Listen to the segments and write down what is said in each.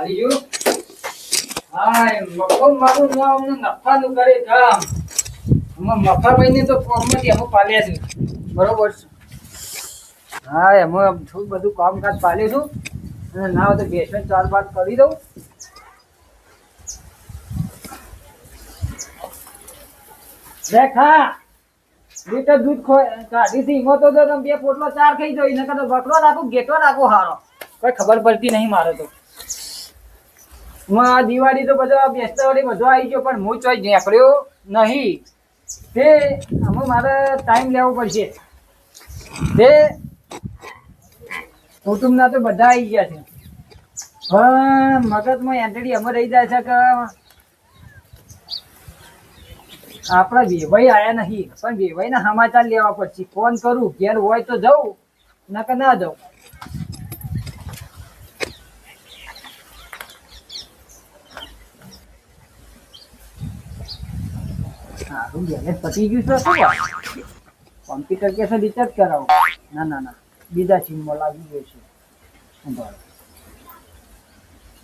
પાલી ગયું હાય મફો મારું ના અમને નફાનું કરે કામ અમે મફાભાઈને તો કોમમાંથી અમે પાલ્યા છે. બરોબર છે. હા, એમાં થોડું બધું કામકાજ પાલ્યું છું. અને ના હોય તો બેસન ચાર બાર કરી દઉં. રેખા લીટર દૂધ કાઢી થી ઈમો તો તમે બે પોટલો ચાર ખાઈ જાય એને કદાચ બકરો રાખું ગેટો રાખું હારો. કોઈ ખબર પડતી નહીં મારે તો. આ દિવાળી તો બધા બેસતા વળી બધો આવી ગયો, પણ હું ચોઈ નીકળ્યો નહીં. તે આમાં મારે ટાઈમ લેવો પડશે. તે કુટુંબના તો બધા આવી ગયા છે. પણ મગજમાં એન્ટડી અમે રહી જાય છે કે આપણા વેવાઈ આવ્યા નહીં. પણ વેવાઈના સમાચાર લેવા પડશે. ફોન કરું, ઘેર હોય તો જવું નકર ના જવું સારું બેલેન્સ પતી ગયું છે શું કોમ્પ્યુટર કે છે રિચાર્જ કરાવો? ના ના ના. બીજા સિમમાં લાગી ગયો છે. સંભાળો.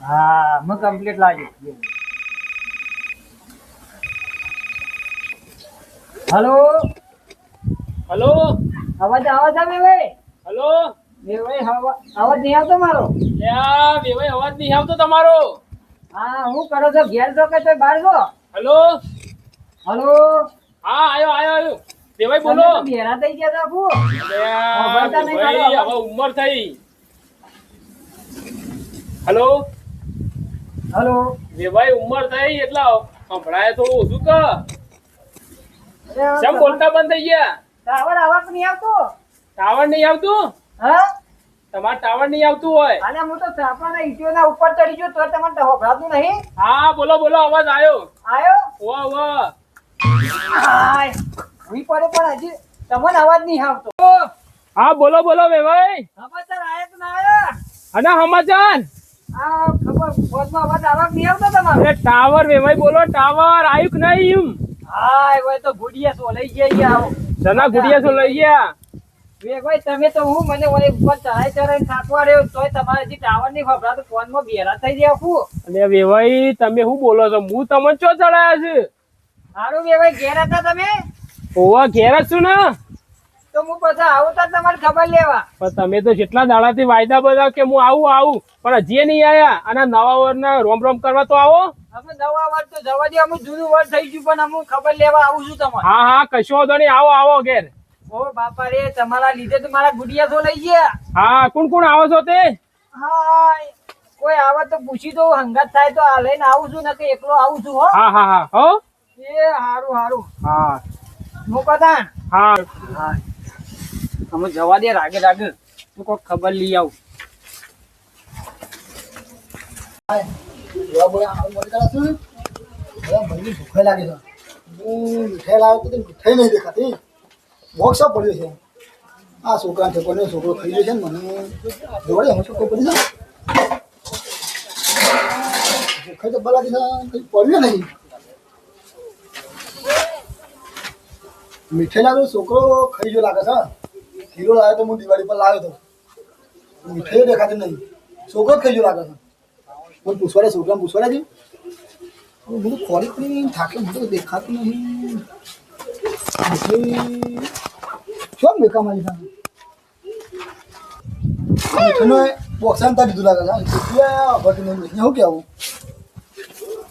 હા મેં કમ્પ્લીટ લાગ્યો હલો હલો અવાજ આવે છે વેવાઈ હલો વેવાઈ અવાજ નહીં આવતો મારો? વેવાઈ અવાજ નહીં આવતો તમારો. હા હું કરો છો? ઘેર છો કે બહાર છો? Hello hello. હા આયો આયો આયો. દેવાઈ બોલો. બેરા થઈ ગયા કાઢો. હવે ઉંમર થઈ. હલો. હલો. દેવાઈ ઉંમર થઈ એટલે સંભળાય થોડું ઓછું અરે, કેમ બોલતા બંધ થઈ ગયા? ટાવર અવાજ નહીં આવતો. ટાવર નહીં આવતું? હા? તમારે ટાવર નહીં આવતું હોય. અને હું તો ચાપાના ઈટીઓના ઉપર ચડી ગયો તો તમારે હોભરાતું નહીં. હા બોલો બોલો અવાજ આવ્યો આયો? વાહ વાહ હાય હું પડે પણ હજી તમને અવાજ નહીં આવતો. હા બોલો બોલો વેવાઈ. સમાચાર આયા કે ના આયા? અને સમાચાર? આ ખબર ફોનમાં અવાજ આવક નહીં આવતો તમારે? ટાવર વેવાઈ બોલો ટાવર આવ્યું કે નહીં હાય ભાઈ તો ગુડિયા સો લઈ ગયા આવો. સના ગુડિયા શું લઈ ગયા? વે ભાઈ તમે તો હું મને ઓલે ઉપર ચડાઈ ચડાઈ થાકવા રહ્યો તોય તમારે હજી ટાવર નહીં ખબરાતો ફોનમાં બેરા થઈ ગયા હું. અને વેવાઈ તમે શું બોલો છો? હું તમને ચો ચડાયા છે? સારું બે ભાઈ ઘેર હતા તમે? ઓવા ઘેર છું ને. તો હું પછી આવું તો તમારે ખબર લેવા. પણ તમે તો જેટલા દાડાથી વાયદા બધા કે હું આવું આવું. પણ હજી નહીં આયા. અને નવા વર્ષના રોમ રોમ કરવા તો આવો. અમે નવા વર્ષ તો જવા દે અમુક જૂનું વર્ષ થઈ ગયું પણ અમુક ખબર લેવા આવું છું તમારે. હા હા કશો વાંધો નહીં. આવો આવો ઘેર. ઓ બાપા રે તમારા લીધે તો મારા ગુડિયા તો લઈ ગયા. હા કોણ કોણ આવો છો તે? હા કોઈ આવે તો પૂછી દો હંગાત થાય તો આ લઈને આવું છું ને કે એકલો આવું છું હો. હા હા હા. હો. એ હારું હારું. હા. મૂકો તાણ હા. હા. અમે જવા દે રાગે રાગે. તું કોઈ ખબર લઈ આવું. ભૂખ લાગે છે. હું મીઠાઈ લાવ્યો તો મીઠાઈ નહીં દેખાતી. બોક્સ પડ્યો છે. આ છોકરા ઠેકોને છોકરો ખાઈ ગયો છે ને મને. જોડે હું છોકરો પડી છે ભૂખ તો કંઈ પડ્યું નહીં. મીઠાઈ તો છોકરો ખાઈ જો લાગે છે હીરો લાવ્યો તો હું દિવાળી પર લાવ્યો તો. મીઠાઈ દેખાતી નહીં. છોકરો જ ખાઈ જો લાગે છે. હું પૂછવાડે છોકરા પૂછવાડે છે હું બધું ખોરી ખોરી થાકે બધું દેખાતું નહીં. મીઠાઈ શું મેકા મારી સામે મીઠાઈનો બોક્સાને તાર લાગે છે નહીં, મીઠાઈ શું કહેવું?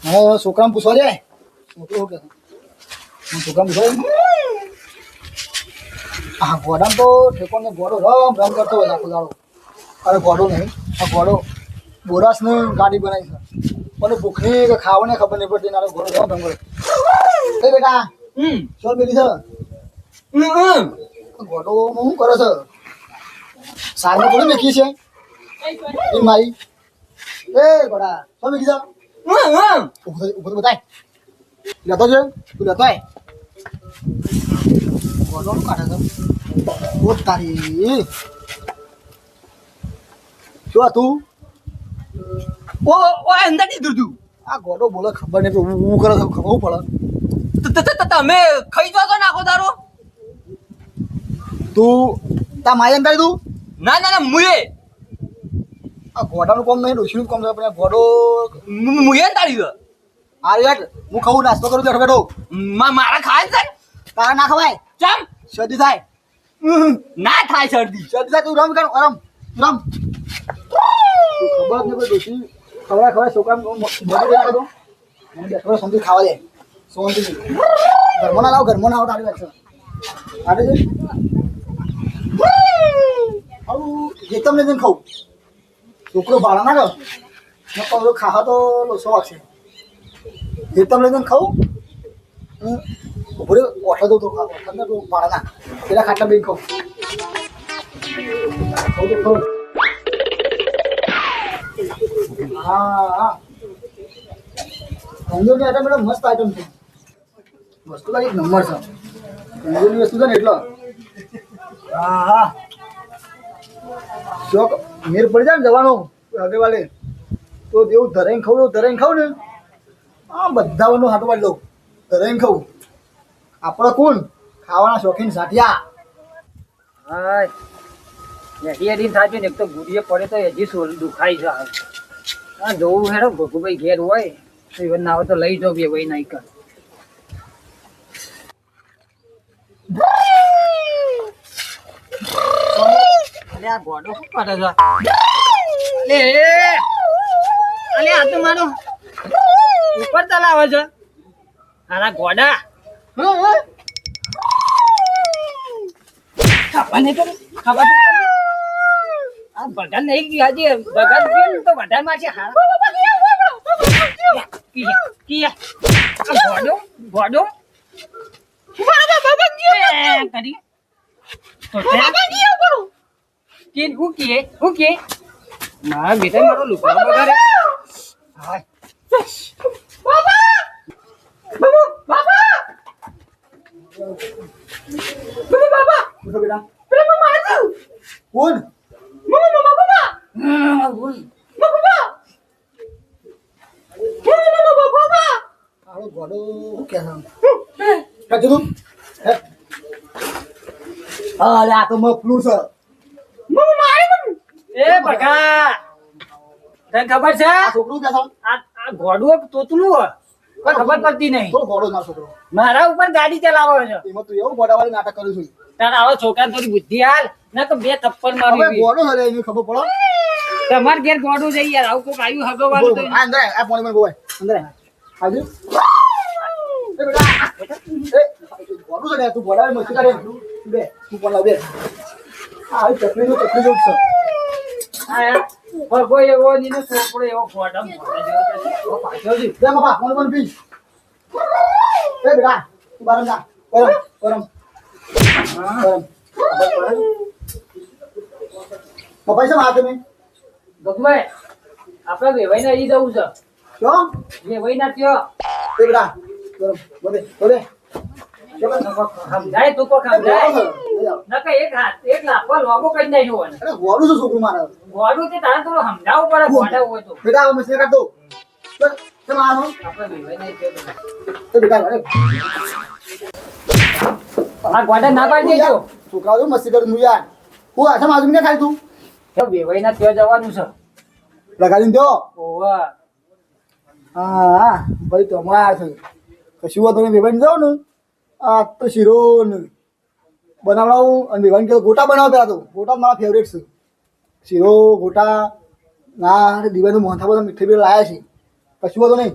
હવે છોકરાને પૂછવા જાય છોકરો શું કહે હું છોકરાને પૂછવા હા ઘોડામાં તો ઠેકોને ગોડો રમ રમ કરતો હોય આખો દાડો. અરે ગોડો નહીં આ ઘોડો બોરાસની ગાડી બનાવી છે. પણ ભૂખની કે ખાવાની ખબર નહીં પડતી નારો ગોડો રમ રમ કરે. એ બેટા હમ. ચોલ બેલી છે. ગોડો હું કરે છે? સારમાં થોડી મેકી છે? એ મારી. એ ગોડા શું મેકી છે ઊભો ઊભો તો બતાય લેતો છે તું લેતો આય. ઘોડો શું કાઢે છે ઓ તારી શું આ તું ઓ ઓ અંદર દૂધું આ ઘોડો બોલે ખબર નહીં હું હું કરે ખબર પડે તમે ખાઈ જો તો નાખો તારો તું તા માય અંદર તું ના ના ના મુએ આ ઘોડાનું કામ નહીં. ડોશીનું કામ છે પણ આ મુએ તાળી દો આ યાર હું ખાઉં નાસ્તો કરું બેઠો બેઠો મારા ખાય છે? તારા ના ખવાય ચમ. શરદી થાય. ના થાય શરદી. શરદી થાય તું રમ કર રમ રમ ખબર નહીં કોઈ ડોશી ખવડાય ખવડાય છોકરા મને બેઠો સમજી ખાવા દે. સોનથી ઘરમાં ના લાવ ઘરમાં ના આવો તારી વાત આટે છે? આવું જે તમને જઈને ખાવું. છોકરો ભાડા ના કહું ખાવા તો લોસો વાગશે. જે તમને જઈને ખાવું ઉભરે ઓઠા દઉં તો ઓઠા તો ભાડા ના પેલા ખાટલા બેન ખાવું ખાવું તો ખાવું હા હા કંદોરની આઈટમ એટલે મસ્ત આઈટમ છે વસ્તુ લાગે નંબર છે કંદોરની વસ્તુ છે ને એટલો હા હા શોખ મેર પડી જાય ને જવાનો આગેવાલે તો જેવું ધરાઈને ખાવું એવું ધરાઈને ખાવું ને આ બધાઓનું હાથો પાડી દઉં ધરાઈને ખાવું આપણે કોણ ખાવાના શોખીન સાઠિયા. હાય. એડી એડી છે ને એક તો ગુડીએ પડે તો હજી સોલ દુખાય છે. આ જોવું હેડો, ભોગુભાઈ ઘેર હોય, તો ના હોય તો લઈ જાવ બે ભાઈ નહીં કર શું કરે છે? અલે આ તો મારો ઉપર ચલાવે છે. આના ગોડા. નહીં તો તો આ ભગવાન નહીં ગયા છે ભગવાન ગયો તો વધારે માં છે કિયા મારા લુકા ઉઠો બેટા. કોણ? હમ, બોલ. આનો ગોડો શું કહે છે કાં કીધું હે? અરે આ તો મફલું છે. એ બગા તને ખબર છે? આ છોકરું કે આ આ ઘોડું તોતલું હોય. કોઈ ખબર પડતી નહીં. થોડો ઘોડો ના છોકરો. મારા ઉપર ગાડી ચલાવે છો. એમાં તું એવું ગોડાવાળી નાટક કરું છું. તારા આવો છોકરા થોડી બુદ્ધિ હાલ ના તો બે થપ્પડ હવે મારી ગોડો છે એને ખબર પડો? તમાર ઘેર ગોડું જઈ યાર આવું કોક આવ્યું હગો બોલ, તો આ અંદર આ પોણી મને બોવાય અંદર. આવજો. એ બેટા એ ગોડું છે તું ગોડાવે મસ્તી કરે. બે તું પણ લાવ બે. આ આવી ચકલી નું ચકલી જેવું છે હા યાર. ભગો એવો નીનો છોકરો એવો ગોડા મોઢા જેવો છે. ઓ પાછો જ. બે બાપા મને પણ પી. એ બેટા તું બાર જા. ગરમ ગરમ પપ્પા છે હાથ મેં ભગવાન આપણે વેવાઈ ના ઈ જવું છે. ક્યો વેવાઈ ના ત્યો એ બેટા બોલે બોલે. સમજાય તું કો સમજાય નકર એક હાથ એક લાખો લોગો કરી નાખ્યો હોય. ને. અરે ગોડું છે છોકરું મારે. ગોડું તે તારે થોડું સમજાવવું પડે ગોડા હોય તો. બેટા હવે મસ્તી કરતો કેમ આ છો આપણે વેવાઈ નહીં ત્યો તો. બેટા અરે આ ગોડા ના પાડી દેજો. છોકરાઓ જો મસ્તી કરું યાર. હું આજુ ને ખાઈ તું? તો વેવાઈ ના ત્યાં જવાનું છે. લગાડીને દો. ઓવા. હા ભાઈ તો અમાર છે. કશું હોય તમે વેવાઈને જાઓ ને આ તો શીરો બનાવડાવું અને કહે ગોટા બનાવ પેલા તો. ગોટા મારા ફેવરેટ છે. શીરો ગોટા ના દિવાળીનું મોહનથા બધા મીઠી બી લાયા છે. કશું બધું નહીં.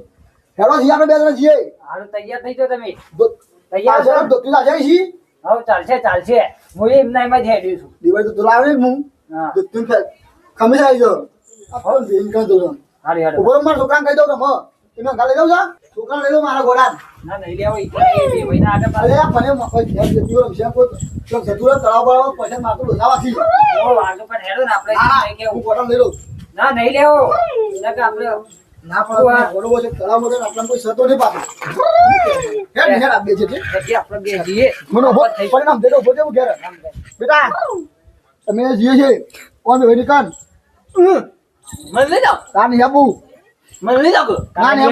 હેડો છીએ આપણે બે જણા હારું તૈયાર થઈ જાઓ તમે. તૈયાર છે, દોસ્તી લાગે છીએ હવે ચાલશે ચાલશે. હું એમના એમ જ હેડ્યું છું. દિવાળી તો લાવે ને હું. હા. દોસ્તી ફેર ખમીસ આવી જાઓ આ ફોન બેન કરી દઉં હારું હેડો ઉપર માર દુકાન કહી દઉં તમે ગાલે લઈ લો મારા ઘોડા ના નહીં લેવો એ વેવાઈના આગળ અરે મને ઘેર જતી કોઈ જતું હોય તળાવ બળાવ પછી માથું ડોસાવાથી ઓ, આગળ પણ હેડો ને આપણે હું. ઘોડા લઈ લઉં. ના નહીં લેવો. નકર આપણે ના પણ ઘોડો છે તળાવ હોય આપણને કોઈ સતો નહીં પાછો. હેડ હેડ આ છે તે. આપણે બે જઈએ. મને પરિણામ દેજો ઊભો દેવું ઘેર. બેટા તમે જીએ છે કોણ વેરી કાન મને લઈ જાઓ. કાન હેબુ મને લઈ ના ને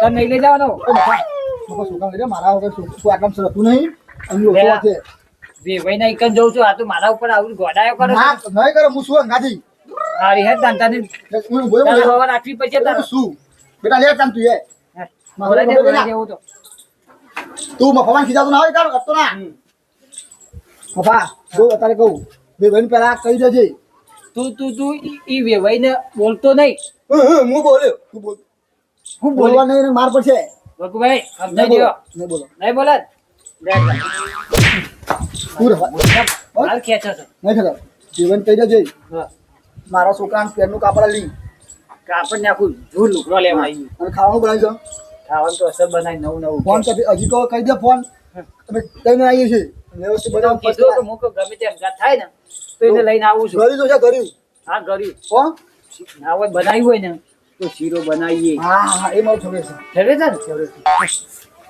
તને નહીં જવાનો. બાપા લઈ મારા વગર શું? સરતું નહીં? અને ઓછો છે. વેવાઈના ઈકન જોઉં છું આ તો મારા ઉપર આવું ગોડાયો કરે ના નહીં કરો હું શું અંગાથી? હારી હું બોલ્યો તારે બોલ્યો. રાખવી પડશે તારે. શું? બેટા લે કામ તું એ એવું તો. તું ખીજાતો ના હોય કામ કરતો ના? મફા જો અત્યારે કહું. બે ભાઈ પેલા કહી દેજે. તું તું તું ઈ વેવાઈને બોલતો નહીં. હું બોલ્યો તું બોલ હું બોલવા નહીં માર પડશે. સમજાઈ નહીં બોલો નહીં બોલે. જીવન કહી દેજે મારા છોકરાને પેરનું કાપડ લઈ. કાપડ ને આખું ધૂળ લુગડો લેવા આવી અને ખાવાનું બનાવી દો. ખાવાનું તો અસર બનાવી નવું નવું. ફોન હજી તો કહી દે ફોન. તમે કઈને આવીએ છીએ. વ્યવસ્થિત બધા કીધું ગમે તેમ. થાય ને તો એને લઈને આવું છું. ગરી તો છે ગરી હા ગરી કોણ ના હોય બનાવી હોય ને તો શીરો બનાવીએ. હા હા એ મારું છોકરો છે. ફેરવે છે ને? ફેરવે છે.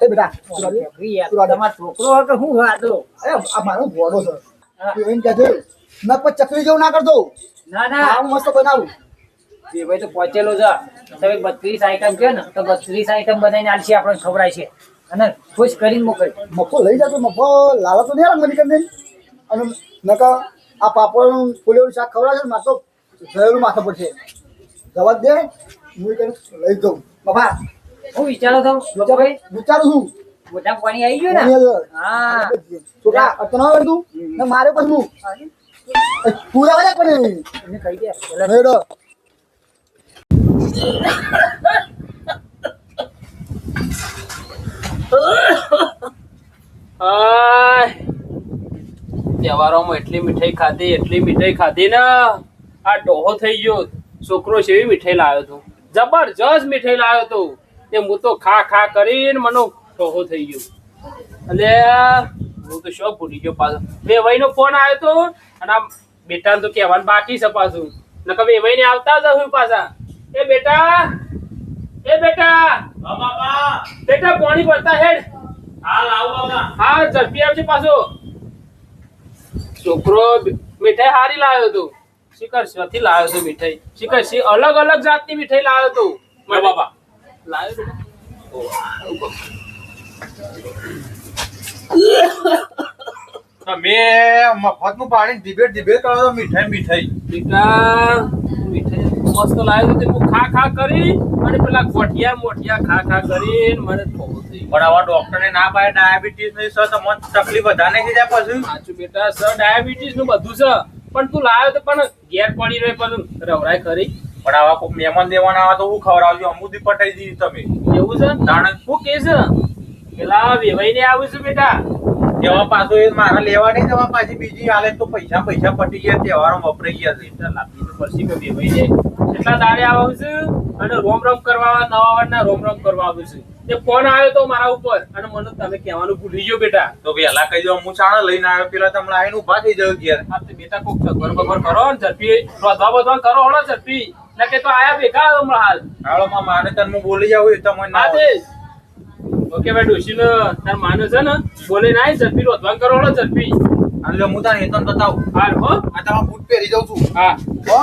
એ બેટા તું. તમારો છોકરો કે હું વાંધો અરે આ મારો ભોળો છે. તું એમ કહે છે નક પર ચકલી જેવું ના કરતો ના ના. આવું મસ્ત બનાવું. એ ભાઈ તો પહોંચેલો છે. તમે બત્રીસ આઈટમ કહો ને તો બત્રીસ આઈટમ બનાવીને આલશી આપણને ખવડાય છે. અને ખુશ કરીને મોકલ. મફો લઈ જતો મફો લાલા તો નહીં મને કરીને અને નકા આ પાપડનું ફૂલેલું શાક ખવડાવશે ને મારે માથો ગયેલું માથા પર છે જવા દે હું એને લઈ જાઉં. બાપા હું વિચારો તો ભાઈ વિચારું છું. મોટા પાણી આવી ગયો ને? હા. છોકરા અતના હોય તું? ને મારે પણ હું પૂરા વાળા પણ એને કહી દે. પેલા તહેવારોમાં એટલી મીઠાઈ ખાધી એટલી મીઠાઈ ખાધી ને. આ ડોહો થઈ ગયો છોકરો છે એવી મીઠાઈ લાવ્યો હતો. જબરજસ્ત મીઠાઈ લાવ્યો હતો. તે હું તો ખા ખા કરીને મને ડોહો થઈ ગયો. એટલે હું તો શોખ ભૂલી ગયો પાછો. વેવાઈનો ફોન આવ્યો તો અને આ બેટાને તો કહેવાનું બાકી છે પાછું. નકર વેવાઈને આવતા જ હું પાછા. એ બેટા એ બેટા. બેટા પાણી ભરતા હેડ. હા ઝડપી આવશે પાછો. છોકરો મીઠાઈ હારી લાવ્યો હતો. શિખર શેથી લાવ્યો છે મીઠાઈ. શિખર શી અલગ અલગ જાતની મીઠાઈ લાવ્યો તું. મારા બાબા. લાવ્યો તમે મફતનું પાણી ડિબેટ ડિબેટ કરો તો મીઠાઈ મીઠાઈ. બેટા મીઠાઈ. મસ્ત લાવ્યો તે. હું ખા ખા કરી અને પેલા ગોઠિયા મોઠિયા ખા ખા કરીને મને થોડું થઈ ગયું. ડોક્ટરને ના પાડે ડાયાબિટીસની સર તમને તકલીફ વધારે થઈ જાય પછી. સાચું બેટા સર ડાયાબિટીસનું બધું છે પણ તું લાવ્યો તો પણ ઘેર પડી રહ્યો પણ રવરાય ખરી. પણ આવા કોઈ મહેમાન દેવાના આવે તો હું ખવડાવજો અમુદી પટાઈ દીધી તમે. એવું છે? તાણે શું કે છે? પેલા વેવાઈને આવું છું બેટા. તેવા પાછો એ મારા લેવા નહીં જવા પાછી બીજી હાલે તો પૈસા પૈસા પટી ગયા તહેવારો વપરાઈ ગયા છે. એટલે લાપી તો પછી કે વેવાઈને. કેટલા દાડે આવું છું? અને રોમ રોમ કરવા નવા વારના રોમ રોમ કરવા આવું છું. તે ફોન આવ્યો તો મારા ઉપર. અને મને તમે કહેવાનું ભૂલી ગયો બેટા. તો વહેલા કહી દો હું ચાણા લઈને આવ્યો. પેલા તમને ઊભા થઈ જાવ ઘેર. આ તો બેટા કોક સગવડ બગવડ કરો ને ઝડપી. રોધવા બોધવા કરો હળો ઝડપી. ના કે તો આયા ભેગા હમણાં હાલ. હાલો માં મારે તને હું બોલી જાવ એ તમને ના દે ઓકે ભાઈ ડોશીનો તાર માને છે ને બોલે ના ઝડપી રોધવા કરો હળો ઝડપી. એટલે હું તને હેતન બતાવું. હાલ હો. આ તમારા બૂટ પહેરી જાઉં છું. હા. હો?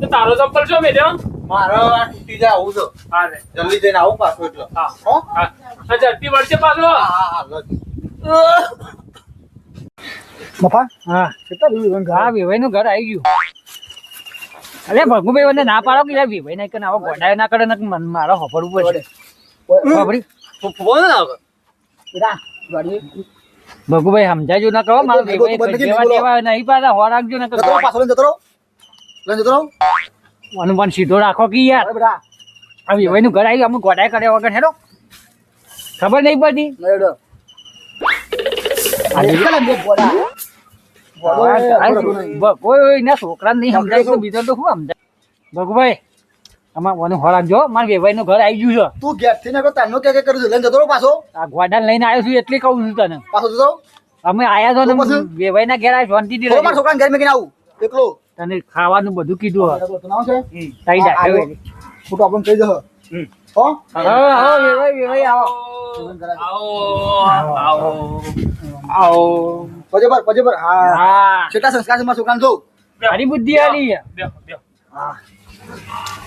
તો તારો ચપ્પલ છો બેટા મારે આ તૂટી જાય આવું છે હા રે. જલ્દી જઈને આવું પાછું એટલે. હા. હો? હા. ઝડપી વળશે પાછો. હા હા હા મફા? હા. કેટલા દિવસ હા વેવાઈ નું ઘર આવી ગયું. અરે ભગુભાઈ મને ના પાડો કે યાર ના કરે આવો ગોડાયો ના કરે ને મન મારો હફડવું પડશે. ખબરી? ફોન બેટા ગાડી ભગુભાઈ સમજાજો ના કહો મારો જેવા નહીં પાડે હો રાખજો ના જતો પાછો લઈને જતો રહો. લઈને જતો રહો. અનુમાન સીધો રાખો કે યાર? આ વેવાઈ નું ઘર આવી અમુક ગોડાય કર્યા વગર હેડો. ખબર નહીં પડતી? કોઈ ના છોકરા નહીં સમજાય તો બીજો તો શું સમજાય? ભગુભાઈ આમાં મને હો રાખજો મારા વેવાઈ નું ઘર આવી ગયું છે. તું ગેટથી કે કે કરું છું. લઈને જતો પાછો. આ ગોડા લઈને આવ્યો છું એટલે કહું છું તને. પાછો જતો અમે આયા છો ને? વેવાઈ ના ઘેર મારા રહેજો. ઘેર આવું. એકલો. તને ખાવાનું બધું કીધું હે. તઈ જા, આ- વેવાઈ. હું તો આપણને કહી દઉં હમ. હો? હા, હા, આવો. આવો. આવો. પજે પર પજે પર હા હા કેટલા સંસ્કાર મારા છોકરાને જો બુદ્ધિ આલી બેહો.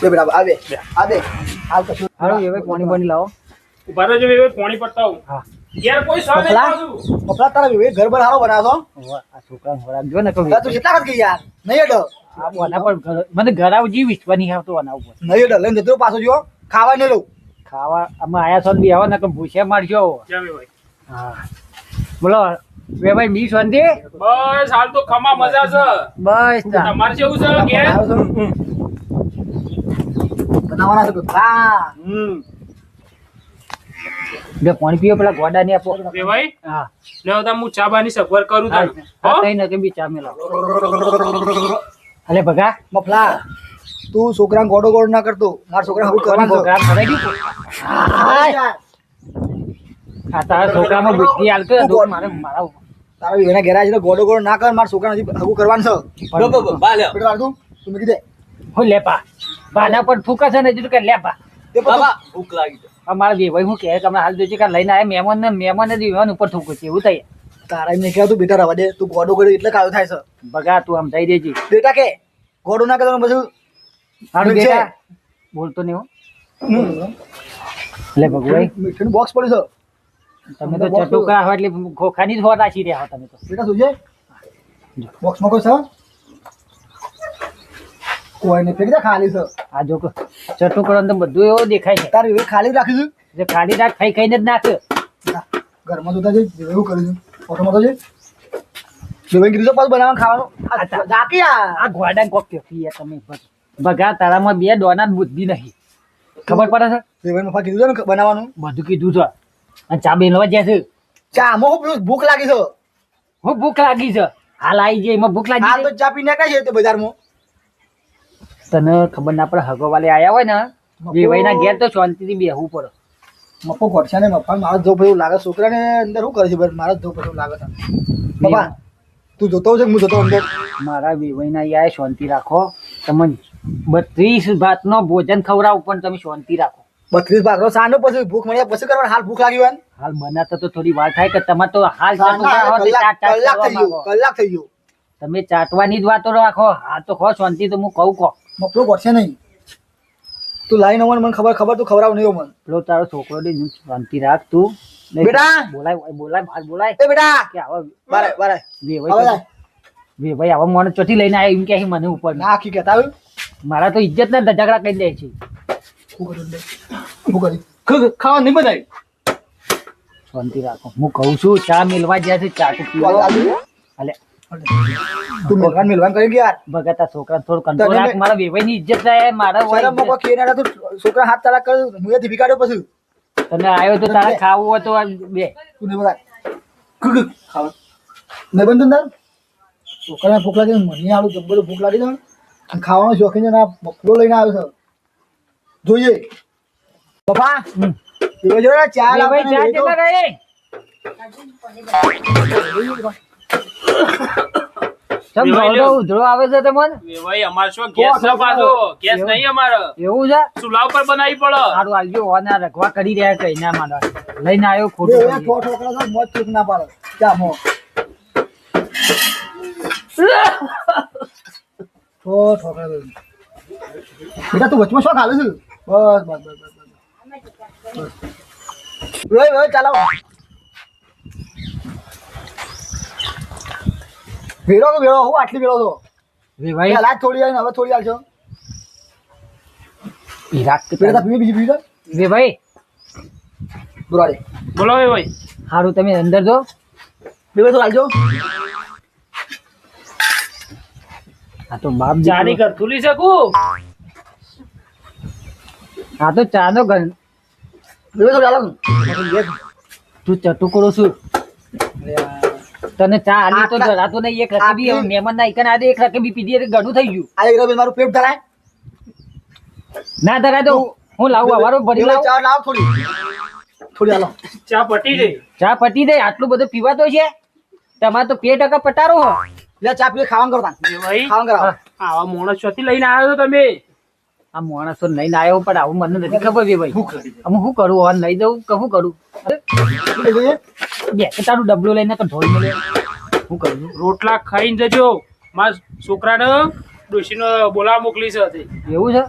બે બરાબર આવે આવે હાલ કશું હાલો પાણી પાણી લાવો. ઊભા રહેજો પોણી પડતા. હા. ઘેર કોઈ સો નહીં મફલા? પાછું. મફલા તારા વિવેક ઘર બર હારો બનાવો છો હોવે, આ છોકરાને ને કહું. તું કેટલા વખત યાર? નહીં અડો આ બોના પર મને ઘર આવું જી વિશ્વા નહીં આવતો આના ઉપર. નહીં અડો લઈને જતો પાછો જો. ખાવા નહીં લઉં. ખાવા અમે આયા છો ને બી આવો ને કે ભૂસે મારજો હા. બોલો બે ભાઈ મીસ શાંતિ? બસ હાલ તો ખમા મજા છે. બસ તમારે કેવું છે છો? બનાવવાના છે. હા. બે પાણી પીઓ પેલા ગોડા ને આપો. બે ભાઈ હા. લે તો હું ચા બાની સફર કરું તને હા? કઈ નથી બી ચા મેલા અલે ભગા. મફલા તું છોકરા ગોડો ગોડ ના કરતો. મારા છોકરા હું કરવા કરવાનું છે. ભોગરામ ભરાઈ ગયું? આ તારા છોકરામાં બુદ્ધિ આલકે મારે મારા તારા વિવેકના ગેરાજ આવીને ગોડો ગોડો ના કર માર છોકરા હજી હગું કરવાનું છે. બબ, બબ, બા લે પેટો વાળતું તું મૂકી દે. હું લેપા. બાના પર ફૂકા છે ને જીતું કે લેપા. તે બાબા ભૂખ લાગી છે. અમારા બે ભાઈ હું કહે કે તમે હાલ જોઈશે કે લઈને આવ્યા મહેમાન ને મહેમાન જ વિમાન ઉપર થૂકું છે એવું થાય. તારા એમને કહેવાય તું બેટા રવા દે તું ગોડો ગોડો એટલે કાયો થાય છે. ભગા તું આમ જઈ દેજી બેટા કે ગોડો ના કરવાનું બધું હારું બેટા બોલતો નહીં હો. લે ભગવાઈ મીઠું બોક્સ પડ્યું તમે તો ચટુકા હોય એટલે ખોખાની જ હોત આશી રહ્યા હો તમે તો. બેટા છે? બોક્સમાં કોઈ છે? કોઈ નહીં ફેંકી દે ખાલી છે. આ જો કે ચટુકડો તો બધું એવો દેખાય છે. તારી ખાલી રાખી જે ખાલી રાખ ખાઈ ખાઈને જ નાખે. ઘરમાં જોતા છે એવું કર્યું છે ઓટોમાં તો છે. વિવેક કીધું પાછું બનાવવાનું ખાવાનું. આ ગોડા કોક ફેંકી તમે ભગા તારામાં બે દોના જ બુદ્ધિ નહીં. ખબર પડે છે? વિવેક મફા કીધું છે ને બનાવવાનું. બધું કીધું છે. અને ચા બેનવા જાય છે? ચા હું? ભૂખ લાગી છે. હું ભૂખ લાગી છે. હાલ આવી જાય એમાં ભૂખ લાગી હાલ તો ચા પી નાખાય છે બજારમાં. તને ખબર ના પડે હગો વાલે આયા હોય ને વેવાઈના ઘેર તો શાંતિથી બેહવું પડે. મફો ઘટશે ને મફા મારા જો એવું લાગે છોકરાને અંદર શું કરે છે બસ મારા જો એવું લાગે છે. પપ્પા તું જોતો છે હું જોતો અંદર. મારા વેવાઈના યાર શાંતિ રાખો. તમે બત્રીસ ભાતનો ભોજન ખવડાવું પણ તમે શાંતિ રાખો. બત્રીસ ભાગનો સાંજો પછી ભૂખ મળ્યા પછી કરવાનું? હાલ ભૂખ લાગી હોય ને? હાલ બનાતા તો થોડી વાર થાય કે તમારે તો હાલ કલાક કરવા થઈ ગયો કલાક થઈ ગયો. તમે ચાટવાની જ વાતો રાખો. હા તો ખો શાંતિ તો હું કહું કહો. મફલો ગોઠશે નહીં. તું લાઈન આવવાનું મને ખબર ખબર તું ખવડાવ નહીં મને પેલો તારો છોકરો ને શાંતિ રાખ તું. બેટા! બોલાય બોલાય બહાર બોલાય. એ બેટા! કે આવા બારે બારે વેવાઈ જાય. વેવાઈ આવા મને ચોથી લઈને આવ્યા એમ કે મને ઉપર. ના આખી કહેતા આવ્યું મારા તો ઇજ્જત ના ઝઘડા કરી દે. છે ખાવા નહીં બધાય. શાંતિ રાખો. હું કહું છું ચા મેલવા જ્યાં છે ચા તો પીવા? અલે તું મેલવાન મેલવાન કરી ગયા ભગત છોકરા થોડું કંટ્રોલ રાખ મારા વેવાઈ ની ઇજ્જત થાય મારા શરમ તું છોકરા હાથ ચાલા કર હું પછી. તને આવ્યો તો તારે ખાવું હોય તો બે. તું નહીં બોલાય. ખ- ખ- ખાવા. નહીં બંધ છોકરાને ભૂખ લાગી મને આવું જબ્બર ભૂખ લાગી છે અને ખાવાનો શોખીન છે આ લઈને આવ્યો છે. જોઈએ. પપ્પા. પીવો ચા વેવાઈ ચા કેટલા રહે વેવાઈ દોડો ઉધળો આવે છે તમને ભાઈ અમાર શું ગેસ છે પાછો? ગેસ? નહીં અમારો. એવું છે? ચૂલા ઉપર બનાવી પડે. સારું આવજો ઓના રખવા કરી રહ્યા છે ના માનો લઈને આવ્યો ખોટું વાર ઠો ઠો કરે છે, મોજ ચૂક ના પાડો. જા મો. ઠો ઠો કરે બેટા તું વચમાં શું ખાલે છે? બસ બસ બસ બસ. બસ. રોય રોય ચાલો. વેરો તો વેરો હું આટલી વેરો તો? વેવાઈ પહેલા જ થોડી આવી હવે થોડી આવશો ઈરાક પેલા પીવી બીજી પીવી વેવાઈ બોલાડે બોલો વેવાઈ સારું તમે અંદર જો. બે તો આવજો આ તો બાપ જારી કર કરતુલી શકું આ તો ચાનો ગન બે તો ચાલો તું ચટુકડો છું. તને ચા આલી તો ધરાતો નહીં એક રકબી મહેમાન ના એકન આદે એક રકબી પીધી એટલે ગણું થઈ ગયું. આ એક રકબી મારું પેટ ધરાય. ના ધરાય તો હું લાવું અવારો ભરી લાવ. ચા લાવ થોડી. થોડી આલો ચા પટી દે ચા પતી દે આટલું બધું પીવાતો છે? તમારે તો બે ટકા પટારો હો. લે ચા પી ખાવાનું કરતા. ખાવાનું કરાવ. આવા માણસ ચોથી લઈને આવ્યો છો તમે. આ માણસો લઈને આવ્યો પણ આવું મને નથી ખબર છે ભાઈ. અમે શું કરું? હવે લઈ દઉં કે શું કરું? બે તારું ડબલું લઈને તો ઢોળી મળે શું કરું? રોટલા ખાઈને જજો. મારા છોકરાને ડોશીનો બોલાવા મોકલી છે એવું છે.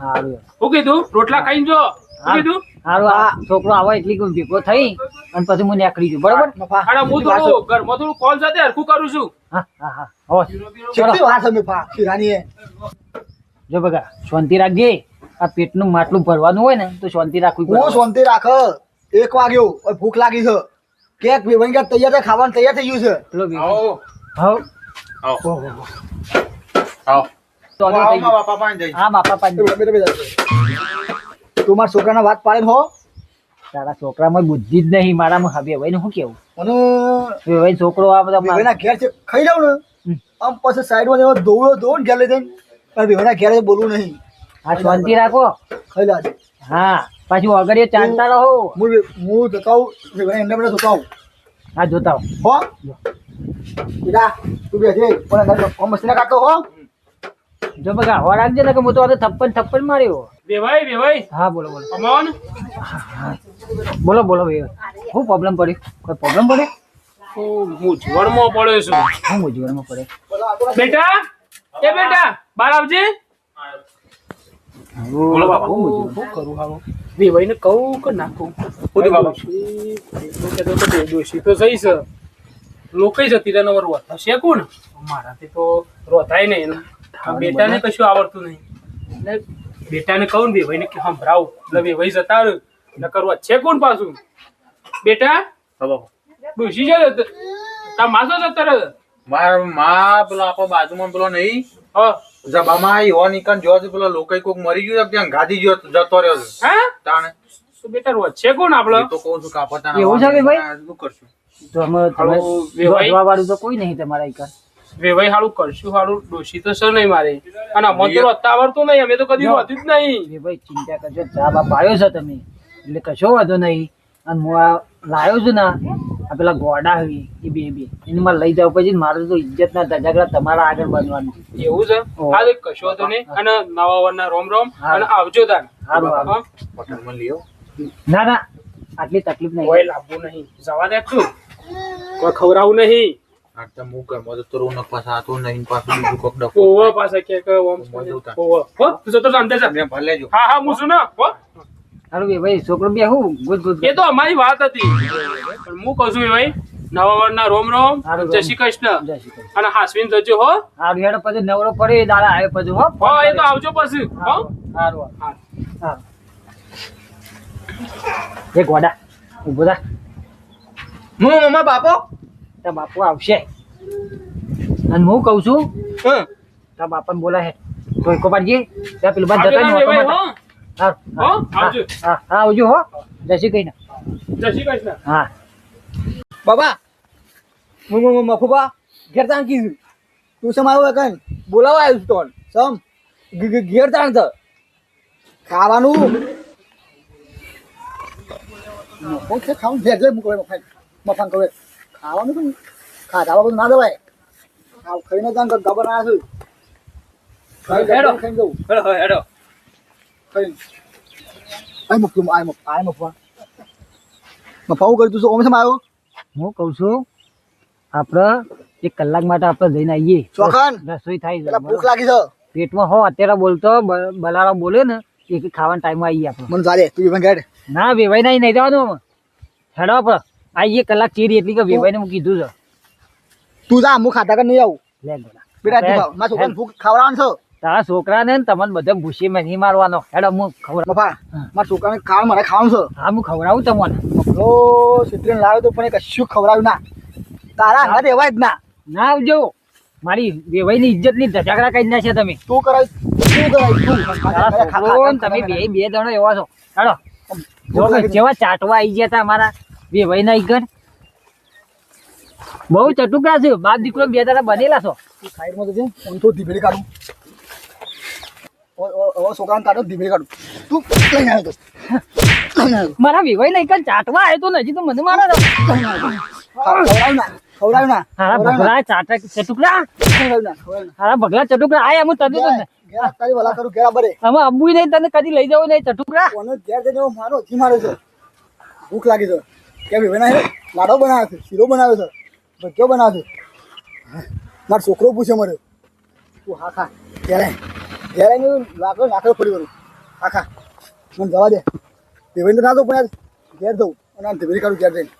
સારું શું કીધું? રોટલા ખાઈને જો. કીધું? હારું આ છોકરો આવે એટલી ભેગો થઈ અને પછી હું નીકળી જઉં. બરોબર? હું થોડું ઘરમાં થોડું કોલ સાથે હરખું કરું છું. હા હા શિરાની જો બગા શાંતિ રાખજે. આ પેટનું માટલું ભરવાનું હોય ને તો શાંતિ રાખવી હું પડે શાંતિ રાખ એક વાગ્યો ભૂખ લાગી છે. કેક વેવાઈ ગયા તૈયાર છે ખાવાનું તૈયાર થઈ ગયું છે. આવો. આવો. આવો. તો આવો, બાપા હા બાપા તું મારા છોકરાના વાત પાડે હો. તારા છોકરામાં બુદ્ધિ જ નહીં મારામાં હવે ભાઈ શું કેવું? અને છોકરો આ બધા ઘેર છે ખાઈ જાવ ને. આમ પછી સાઈડમાં માં ધોવો ધોવો ને ઘેર લઈ જઈને. પણ વેવાઈના ઘેર બોલવું નહીં. હા શાંતિ રાખો. ખાઈ હા પાછું આગળ એ ચાલતા રહો. હું હું જતાવું વેવાઈ એમને બધા જતાવું હા જોતા હો. હો? બેટા તું બેઠે પણ અંદર કોમ મસ્તી કાઢતો હો? જો બગા હો રાખજે ને કે હું તો આ થપ્પન થપ્પન માર્યો. વેવાઈ ભાઈ હા બોલો બોલો. અમોન બોલો બોલો ભાઈ શું પ્રોબ્લેમ પડી કોઈ પ્રોબ્લેમ પડે હું મૂંઝવણમાં પડ્યો છું? હું મૂંઝવણમાં પડે બેટા એ બેટા બહાર આવજે. બોલો બાપા. હું શું કરું હાલો વેવાઈને કહું કે ના કહું? બોલો બાપા. કહેતો તો સહી છે. લોકો જતી રહે નંબર રોતા છે કોણ? મારાથી તો રોતાય નહીં. બેટાને કશું આવડતું નહીં. એટલે બેટાને કહું ને ભાઈને કે સંભળાવું. એટલે વેવાઈ જતા રહે. કરવા છે કોણ પાછું? બેટા? ડોશી છે તા માસો જતા મારા મા પેલો આપો બાજુમાં પેલો નહીં? હા. જબામાં એવો નીકળ જો પેલો લોકો કોક મરી ગયું છે, ત્યાં ગાદી ગયો જતો રહ્યો છે. હા? તાણે. તો બેટા રોજ કોણ આપણો? તો કહું છું કે એવું છે ભાઈ? શું કરશું? તો અમે તમે હાલો, વાળું તો કોઈ નહીં તમારા એકર વેવાઈ હારું કરશું સારું દોષી તો સર નહીં મારે. અને અમને તો રસ્તા આવડતું નહીં અમે તો કદી જો. જ નહીં. એ ભાઈ ચિંતા કરજો જવાબ બાપ છે છો તમે. એટલે કશો વાંધો નહીં. અને હું આ લાવ્યો છું ને. આ પેલા ગોડા હોય એ બે બે. એને મારે લઈ જાવ પછી મારે તો ઇજ્જત ના ધજાગરા તમારા આગળ બનવાનું એવું છે. હા તો કશો તો નહીં. અને નવા વરના રોમ રોમ. અને આવજો તાર સારું? હોટલમાં લઈ ના ના. આટલી તકલીફ કોઈ નહીં લાવવું નહીં. જવા દે તું. કોઈ ખવરાવું નહીં. આ તો હું ઘરમાં જતો રહું ને પાછા આ તો નહીં બીજું કોક ઓવો પાસે કે કે ઓમ મોજ હો તું તો અંદર જા. ભલે જો. હા હા હું છું ને. હો. બે ભાઈ છોકરો બે હું? એ તો અમારી વાત હતી. પણ હું કહું છું ભાઈ નવા વરના રોમ રોમ હારું, જય શ્રી કૃષ્ણ. અને હાસવીન જજો હો. હેડો પછી નવરો પડે દાડા આવે પછી હો. હો એ તો આવજો પછી હો. સારું હા. એ ગોડા ઊભો થા. હું મમ્મા બાપો? તારા બાપુ આવશે. અને હું કહું છું હં. તારા બાપાને બોલાય તો એકો પાડજે ત્યાં પેલું બાદ જતા નહીં હો. આવજો. હા આવજો હો. જય શ્રી કૃષ્ણ. જય શ્રી કૃષ્ણ. હા. બાબા હું મફુબા ઘેર તાણ કીધું. તું શેમ આવ્યો કઈ બોલાવા આવ્યું છું તોન. સમ. ઘેર તાણ છે ખાવાનું. હું છે ખાવાનું ઘેર જઈ મૂકો મફાન મફાન કરે ખાવાનું પણ ખાધા બધું ના દેવાય ખાવ ખાઈને જાણ ગબર ના છું ખાઈ હેડો. ખાઈને જવું. હેડો હેડો. આય તું આય મૂક આય મફા મફા હું કરી તું ઓમ શેમ આવ્યો હું કહું છું આપણે એક કલાક માટે આપણે જઈને આવીએ. ચોખાન. રસોઈ થાય છે ભૂખ લાગી છે. પેટમાં હો અત્યારે બોલતો બ- બોલે ને એ કે ખાવાના ટાઈમ આવીએ આપણે. મને ચાલે તું ઇવન ઘેર. ના વેવાઈ નહીં નહીં જવાનું અમે હેડો આપણે. આવીએ કલાક ચીરી એટલી કે વેવાઈને હું કીધું છે. તું જા હું ખાતા કર નહીં આવું. લે ગોડા. બેટા તું. મારા છોકરાને ભૂખ ખાવડાવવાનું છે. તારા છોકરાને ને તમને બધા ભૂસી માં નહીં મારવાનો. હેડ હું ખવડાવું. બાપા મારા છોકરાને ખાવા મારે ખાવાનું છે. હા હું ખવડાવું તમને. મફલો સિત્રીને લાવ્યો તો પણ કશું ખવડાવ્યું ના. તારા હાથ એવા જ ના. ના આવજો. મારી વેવાઈની ઇજ્જતની ધજાગરા કરી નાખ્યા તમે. શું કરાય? શું કરાય? શું? તમે બે બે જણો એવા છો. હેડો. જેવા ચાટવા આવી ગયા હતા અમારા વેવાઈના ઘર બહુ ચટુકડા છે. બાપ દીકરો બે દાડા બનેલા છો. સાઈડમાં તો છે હું તો ધીબેડી કાઢું છોકરાને કાઢો ધીબેડી કાઢું. તું લઈને આવ્યો તો. લઈને આવ્યો મારા વેવાઈના ચાટવા આવ્યો તો તો મને મારે તો. ખવડાવ્યું ના ખવડાવ્યું ના હારા ભગલા ચાટા ચટુકડા ખવડાવ્યું ના હારા ભગલા ચટુકડા આયા હું તને તારી વલા કરું ઘેર બરે હવે અબુ નહીં તને કદી લઈ જવું નહીં ચટુકડા કોનો ઘેર જઈને મારો જી માર્યો છે. ભૂખ લાગી છે. કેમ વિભાઈ હે લાડો બનાવ્યો છે શીરો બનાવ્યો છે ભજીયો બનાવ્યો છે. મારો છોકરો પૂછે મારે. તું હા ખા ઘેરે એનું લાકડો લાકડો ફરી વળું. આખા. મને જવા દે. ધીવેન્દ્ર ના દઉં પણ યાર ઘેર દઉં અને ડિલિવરી કાઢું ઘેર જઈને.